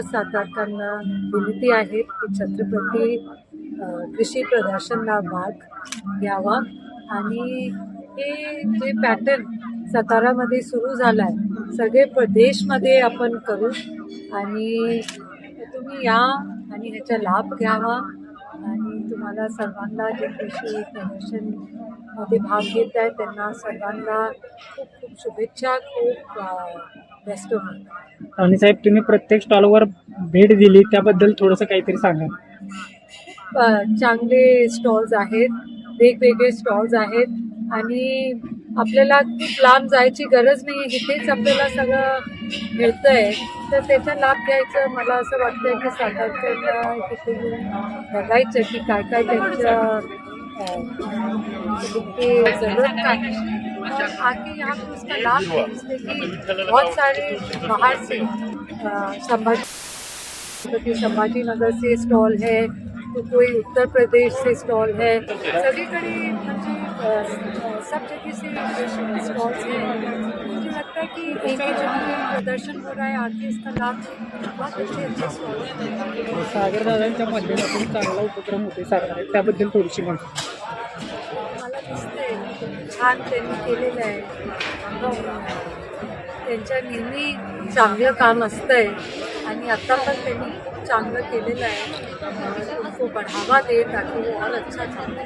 सातारकरांना विनंती आहे की छत्रपती कृषी प्रदर्शनला भाग घ्यावा. आणि हे जे पॅटर्न सातारामध्ये सुरू झालं आहे सगळे प्रदेशमध्ये आपण करू. आणि तुम्ही या आणि ह्याचा लाभ घ्यावा. आणि तुम्हाला सर्वांना जे कृषी प्रदर्शनमध्ये भाग घेत आहे त्यांना सर्वांना खूप खूप शुभेच्छा खूप बेस्ट ऑफ आणि साहेब तुम्ही प्रत्येक स्टॉलवर भेट दिली त्याबद्दल थोडंसं काहीतरी सांगा. चांगले स्टॉल्स आहेत वेगवेगळे स्टॉल्स आहेत आणि आपल्याला खूप लांब जायची गरज नाही आहे इथेच आपल्याला सगळं मिळतं आहे तर त्याचा लाभ घ्यायचं. मला असं वाटतं की सातारकरला तिथे बघायचं की काय काय त्यांचं अ, ज़रूरत का और आके यहाँ पे उसका लाभ है इसलिए कि बहुत सारे बाहर से संभाजी संभाजी नगर से स्टॉल है तो कोई उत्तर प्रदेश से स्टॉल है सभी कड़ी सब जगह से हैं। मुझे लगता है कि एक ही जगह पे प्रदर्शन हो रहा है इसका लाभ बहुत अच्छे अच्छे स्टॉल हैं। सागर दादांच्या माध्यमातून चांगला उपक्रम होते सातारा त्याबद्दल थोडीशी माहिती मला दिसतंय छान त्यांनी केलेलं आहे. त्यांच्या नेहमी चांगलं काम असतंय. आणि आता पण त्यांनी चांगलं केलेलं आहे. उनको बढ़ावा दे ताकि वो और अच्छा चालू